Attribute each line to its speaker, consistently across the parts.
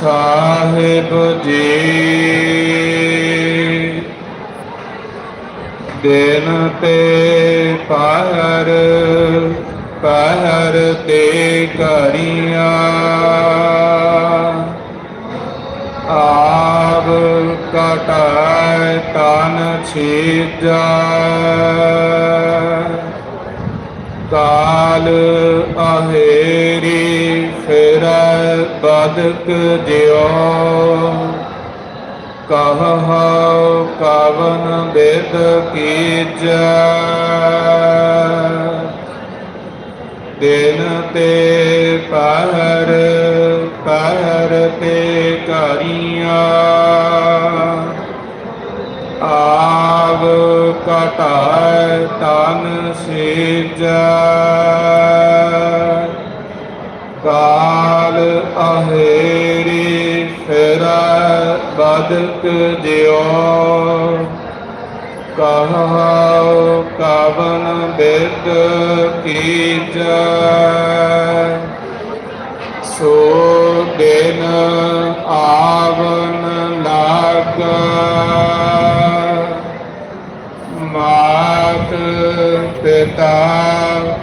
Speaker 1: ਸਾਹਿਬ ਜੀ। ਦਿਨ ਤੇ ਪਹਰ ਪਹਰ ਤੇ ਕਰੀਆਂ ਆਬ ਕਟਾਇ ਤਨ ਛੀਜਾ। ਕਾਲ ਅਹੇਰੀ ਬਦਕ ਜਿਉ, ਕਹ ਕਵਨ ਬਿਦ ਕੀਜੈ। ਦਿਨ ਤੇ ਪਹਰ ਪਹਰ ਤੇ ਕਰੀਆਂ ਆਵ ਕਟਾਇ ਤਨ ਸੀਜੈ। ਕਾਲ ਅਹੇਰੀ ਫਿਰ ਬਦਕ ਜਿਉ ਕਹਉ ਕਵਨ ਬਿਦ ਕੀਜੈ ਸੋ ਦਿਨ ਆਵਨ ਲਾਗਾ। ਪਿਤਾ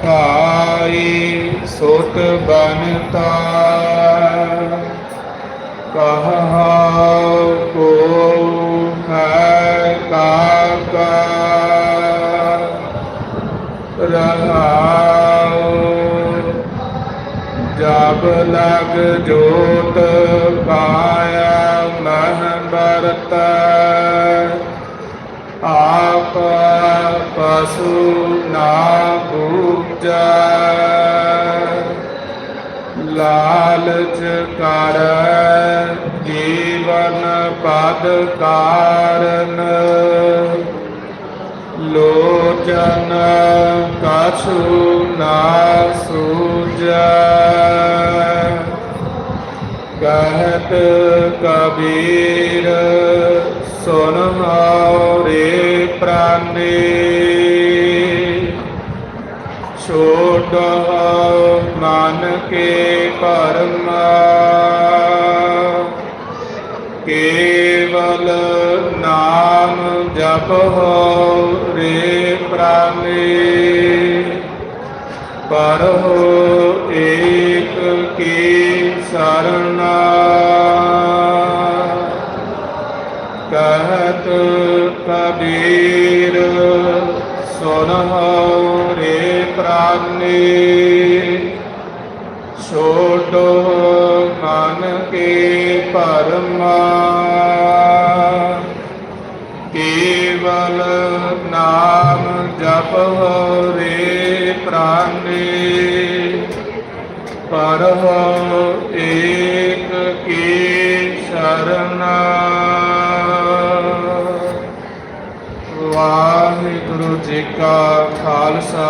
Speaker 1: ਭਾਈ ਸੁਤ ਬਨਤਾ ਕਹਉ ਕੋ ਹੈ ਕਾਕਾ ਰਹਾਉ ਜਬ ਲਗ ਜੋਤ ਪਾਇਆ ਮਹ ਬਰਤ ਆਪ ਪਸੂ ਨਾ ਪੂਜਾ ਲਾਲਚ ਕਰ ਜੀਵਨ ਪਦ ਕਾਰਨ ਲੋਚਨ ਕਛੂ ਨਾ ਸੂਜੈ ਕਹਿਤ ਕਬੀਰ ਸੁਨ ਰੇ ਪ੍ਰਾਨੇ ਕੇ ਪਰਮ ਕੇਵਲ ਨਾਮ ਜਪੋ ਰੇ ਪ੍ਰਾਨੇ ਪਰਹੁ ਏਕ ਕੀ ਸਰਣਾ। ਕਹਤ ਕਬੀਰ ਸੁਨਹੁ ਰੇ ਪ੍ਰਾਨੇ ਛੋਟੋ ਮਨ ਕੇ ਭਰਮਾ ਕੇਵਲ ਨਾਮ ਜਪੋ ਰੇ ਪ੍ਰਾਨੇ। ਪਰਹੁ ਏਕ ਕੀ ਸਰਨਾ। ਵਾਹਿਗੁਰੂ ਜੀ ਕਾ ਖਾਲਸਾ।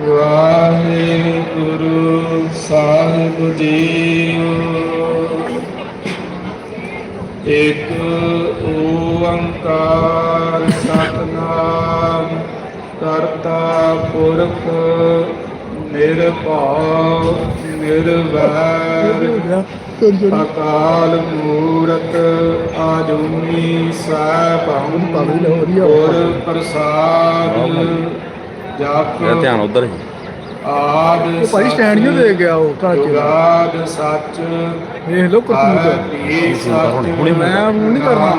Speaker 1: ਵਾਹਿਗੁਰੂ ਸਾਹਿਬ ਜੀ ਇਕ ਓੰਕਾਰ ਸਤਨਾਮ ਕਰਤਾ ਪੁਰਖ ਨਿਰਭਉ ਨਿਰਵੈਰ। ਅਕਾਲ ਮੂਰਤ ਆਜੂਨੀ ਸੈਭੰ ਗੁਰ ਪ੍ਰਸਾਦ। ਜਪ
Speaker 2: ਮੇਰਾ ਧਿਆਨ ਉਧਰ ਹੀ।
Speaker 1: ਆਦ
Speaker 3: ਉਹ ਭਾਈ ਸਟੈਂਡ ਜਿਹਾ ਦੇ ਗਿਆ ਉਹ ਘਰ ਚ।
Speaker 1: ਜੁਗਾਦ ਸੱਚ।
Speaker 3: ਵੇਖ ਲਓ ਕਰਤੂਤ
Speaker 2: ਹੁਣੇ-
Speaker 3: ਮੈਂ ਹੁਣ ਨਹੀਂ ਕਰਨਾ।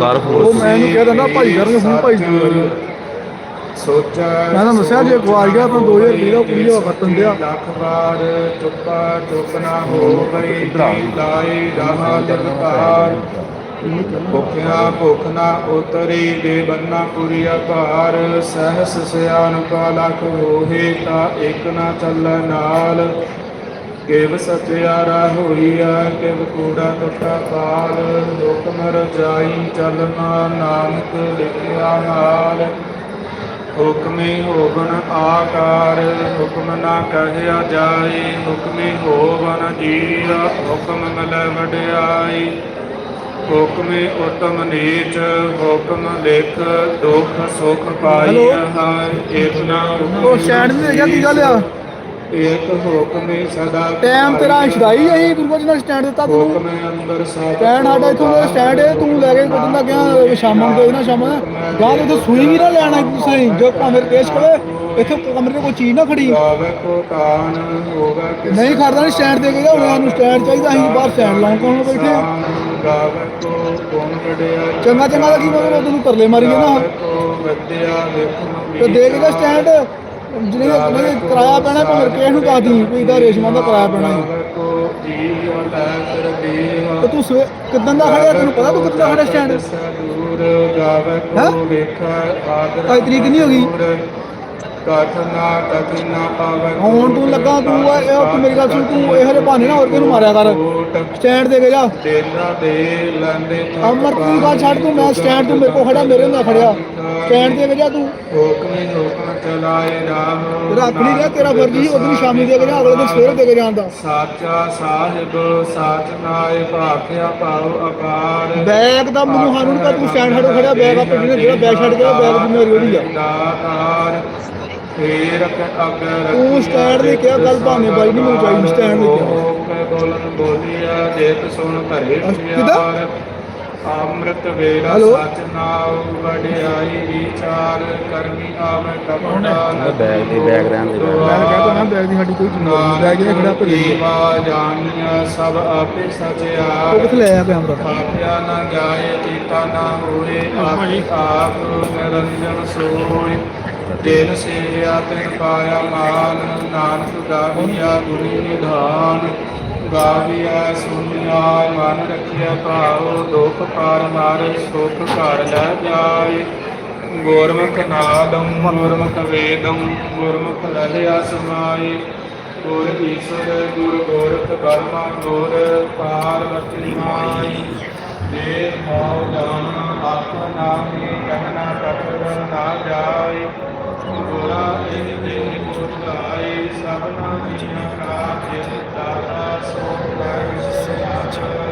Speaker 2: ਕਰ ਫੋਨ।
Speaker 3: ਉਹ ਮੈਂ ਇਹਨੂੰ ਕਹਿ ਦਿੰਦਾ ਭਾਈ ਕਰਨਗੇ ਹੁਣ ਭਾਈ
Speaker 1: ਸੋਚਾ
Speaker 3: ਮੈਂ ਤੁਹਾਨੂੰ ਦੱਸਿਆ ਜੇ ਗਵਾਚ ਗਿਆ ਤਾਂ 2020 ਦਾ ਕੁੜੀ ਹਵਾ ਵਰਤਨ ਦਿਆ।
Speaker 1: ਲੱਖ ਵਾਰ ਚੁੱਪਾ ਚੁੱਪ ਨਾ ਹੋ ਗਈ ਲਾਈ ਰਹਾ ਜਗਤਾਰ ਭੁਖਿਆ ਭੁਖ ਨਾ ਉਤਰੀ ਦੇ ਬੰਨਾ ਪੁਰੀਆ ਭਾਰ ਸਹਸ ਸਿਆਨ ਕਾ ਲਖ ਹੋਏ ਤਾਂ ਇੱਕ ਨਾ ਚੱਲ ਨਾਲ। ਕਿਵ ਸਤਿਆਰਾ ਹੋਈਆ ਕਿਵ ਕੂੜਾ ਟੁੱਟਾ ਪਾਲ। ਹੁਕਮ ਰਜਾਈ ਚਲਨਾ ਨਾਨਕ ਲਿਖਿਆ ਨਾਲ ਹੁਕਮੇ ਹੋਵਨ ਆਕਾਰ, ਹੁਕਮ ਨਾ ਕਹਿਆ ਜਾਏ ਹੁਕਮੇ ਹੋਵਨ ਜੀਆ, ਹੁਕਮ ਮਲ ਵਡਿਆਈ। ਹੁਕਮੇ ਉਤਮ ਨੀਚ ਹੁਕਮ ਲਿਖ ਦੁਖ ਸੁਖ ਪਾਈ
Speaker 3: ਹੈਲੋ।
Speaker 1: ਹੈ ਏਕ ਨਾ
Speaker 3: ਉਹ ਸਟੈਂਡ ਨਹੀਂ ਦੇਖਿਆ ਕੀ ਗੱਲ ਆ?
Speaker 1: ਏਕ ਹੁਕਮੇ ਸਦਾ
Speaker 3: ਟਾਈਮ ਤੇਰਾ ਛਡਾਈ ਅਸੀਂ ਗੁਰੂ ਜੀ ਨੇ ਸਟੈਂਡ ਦਿੱਤਾ ਤੈਨੂੰ।
Speaker 1: ਹੁਕਮੇ ਅੰਦਰ ਸਤ
Speaker 3: ਸਟੈਂਡ ਸਾਡਾ ਇੱਥੋਂ ਦਾ ਸਟੈਂਡ ਹੈ ਤੂੰ ਲੈ ਕੇ ਕੁੱਟਣ ਦਾ ਗਿਆ ਸ਼ਾਮਾਂ ਨੂੰ ਦੇ। ਨਾ ਸ਼ਾਮਾਂ ਨੂੰ ਗਾਂ ਤੇ ਸੂਈ ਵੀ ਨਾ ਲੈਣਾ ਤੁਸੀਂ ਜੋ ਭਾਵੇਂ ਕੇਸ ਕਰੇ ਇੱਥੇ ਕਮਰੇ ਕੋਈ ਚੀਜ਼ ਨਾ ਖੜੀ।
Speaker 1: ਹੋਗਾ
Speaker 3: ਨਹੀਂ ਖੜਦਾ ਨਹੀਂ ਸਟੈਂਡ ਦੇ ਕੇ ਗਿਆ ਹੁਣ ਸਾਨੂੰ ਸਟੈਂਡ ਚਾਹੀਦਾ ਅਸੀਂ ਬਾਹਰ ਸਟੈਂਡ ਲਾਉਣ ਕੋਲ ਬੈਠੇ।
Speaker 1: ਗਾਵੇ ਕੋ ਕੋਨ
Speaker 3: ਚੰਗਾ ਚੰਗਾ ਦਾ ਕੀ ਮਤਲਬ ਉਹ ਤੈਨੂੰ ਤਰਲੇ ਮਾਰੀ ਜਾਂਦਾ
Speaker 1: ਗਾਵੇ ਕੋ ਵਿਦਿਆ ਵੇਖਣ
Speaker 3: ਤੇ ਦੇ ਕੇ ਸਟੈਂਡ ਜਿਹੜੇ ਨਹੀਂ ਕਿਰਾਇਆ ਪੈਣਾ ਭਾਵੇਂ ਕੇਸ ਨੂੰ ਕਾਦੀ ਵੀ ਇਹਦਾ ਰੇਸ਼ਮਾਂ ਦਾ ਕਿਰਾਇਆ ਪੈਣਾ ਹੈ।
Speaker 1: ਗਾਵੇ ਕੋ ਜੀਵ ਲੈ ਕਰ ਦੇਵਾ
Speaker 3: ਤੇ ਤੂੰ ਸਵੇ ਕਿਦਾਂ ਦਾ ਖੜਿਆ? ਤੈਨੂੰ ਪਤਾ ਤੂੰ ਕਿੱਦਾਂ ਖੜਿਆ ਸਟੈਂਡ
Speaker 1: ਦੂਰ ਗਾਵੇ
Speaker 3: ਹੈਂ?
Speaker 1: ਕੋ ਵੇਖਾ ਆਦਰ
Speaker 3: ਅੱਜ ਤਰੀਕ ਨਹੀਂ ਹੋ ਗਈ।
Speaker 1: ਕਥ ਨਾ ਕਥ ਨਾ ਪਾਵੈ
Speaker 3: ਹੁਣ ਤੂੰ ਲੱਗਾ ਤੂੰ ਆ ਇਹ ਤੂੰ ਮੇਰੀ ਗੱਲ ਸੁਣ ਤੂੰ ਇਹੋ ਜਿਹੇ ਬਹਾਨੇ ਨਾ ਹੋਰ ਕਿਹਨੂੰ ਮਾਰਿਆ ਕਰ? ਸਟੈਂਡ ਦੇ ਕੇ ਜਾ।
Speaker 1: ਦੇਨਾ ਦੇ ਲੈਂਦੇ
Speaker 3: ਅਮਰ ਦੀ ਗੱਲ ਛੱਡ ਤੂੰ ਮੈਂ ਸਟੈਂਡ ਤੂੰ ਮੇਰੇ ਕੋਲ ਖੜਾ ਮੇਰੇ ਨਾਲ ਖੜਿਆ। ਸਟੈਂਡ ਦੇ ਕੇ ਜਾ ਤੂੰ।
Speaker 1: ਹੁਕਮੇ ਹੁਕਮ ਚਲਾਏ ਰਾਮ
Speaker 3: ਰੱਖ ਨਹੀਂ ਰਿਹਾ ਤੇਰਾ ਫਰਜ਼ ਹੀ ਉਹਦੀ ਸ਼ਾਮੀ ਦੇ ਕੇ ਜਾ ਅਗਲੇ ਦਿਨ ਸਵੇਰੇ ਦੇ ਕੇ ਜਾਣ ਦਾ।
Speaker 1: ਸਾਚਾ ਸਾਹਿਬ ਸਾਚ ਨਾਏ ਭਾਖਿਆ ਪਾਉ ਅਪਾਰ।
Speaker 3: ਬੈਗ ਦਾ ਮੈਨੂੰ ਨਹੀਂ ਪਤਾ ਤੂੰ ਸਟੈਂਡ ਖੜੋ ਖੜਿਆ ਬੈਗ ਆਪੇ ਜਿਹੜਾ ਬੈਗ ਛੱਡ ਗਿਆ ਬੈਗ ਦੀ ਮੇਰੀ ਉਹਦੀ ਆ।
Speaker 1: ਫੇਰ ਅਗਰ
Speaker 3: ਤੂੰ ਸਟੈਂਡ ਦੇ ਕਿਹਾ ਗੱਲ ਭਾਵੇਂ ਬਾਈ ਨਹੀਂ ਮੈਨੂੰ ਚਾਹੀਦੀ ਸਟੈਂਡ ਦੇ ਕਿਹਾ।
Speaker 1: ਬੋਲਨ ਬੋਲਿਆ ਦੇਖ ਸੁਣ ਭਰੇ? ਪਿਆਰ। ਅੰਮ੍ਰਿਤ ਵੇਲਾ? ਸਚ ਨਾਉ ਵਡਿਆਈ ਵਿਚਾਰ ਕਰਮੀ ਆਵੇ ਕਪੜਾ
Speaker 2: ਬੈਗ ਦੀ ਬੈਗ ਰਹਿਣ ਦੇ।
Speaker 3: ਮੈਂ ਕਹਿੰਦਾ ਨਾ ਬੈਗ ਦੀ ਸਾਡੀ ਕੋਈ ਜ਼ਿੰਮੇਵਾਰੀ ਨਹੀਂ ਬੈਗ ਜਿਹਨੇ ਖੜਾ ਭਰੀ। ਹੈ
Speaker 1: ਵਾ ਜਾਣੀਆ ਸਭ ਆਪੇ
Speaker 3: ਉਹ
Speaker 1: ਸਚਿਆਰ
Speaker 3: ਕਿੱਥੇ ਲੈ ਆ ਕੈਮਰਾ
Speaker 1: ਆਖਿਆ ਨਾ ਜਾਏ ਕੀਤਾ ਨਾ ਹੋਏ ਆਪ ਆਪ ਨਿਰੰਜਨ ਸੋਏ। ਦਿਨ ਸੇਵਿਆ, ਤਿਨ ਪਾਇਆ ਮਾਨ, ਨਾਨਕ ਗਾਵਿਆ ਗੁਣੀ ਨਿਧਾਨ। ਗਾਵੀਆ ਸੁਨਿਆ ਮਨ ਰੱਖਿਆ ਭਾਉ, ਦੁਖ ਪਾਰ ਮਾਰੇ, ਸੁਖ ਘਰ ਲੈ ਜਾਏ। ਗੁਰਮੁਖ ਨਾਦੰ, ਗੁਰਮੁਖ ਵੇਦੰ, ਗੁਰਮੁਖ ਰਹਿਆ ਸਮਾਏ। ਗੁਰ ਈਸ਼ਵਰ ਗੁਰ ਗੋਰਖ, ਬਰਮਾ ਗੁਰ ਪਾਰਵਤੀ ਮਾਈ ਦੇ ਮੋਹ ਜਾਨ ਆਪਣਾ ਨਾਮੇ ਕਹਿਣਾ ਕਟਰ ਨਾ ਜਾਏ। ਗੁਰਾ ਇਹ ਦੇ ਮੁਰਗਾਏ ਸਭਨਾ ਦੀਆਂ ਕਾਜ ਦਾਤਾ ਸੋ ਕਰ ਸਿਆਚਾਏ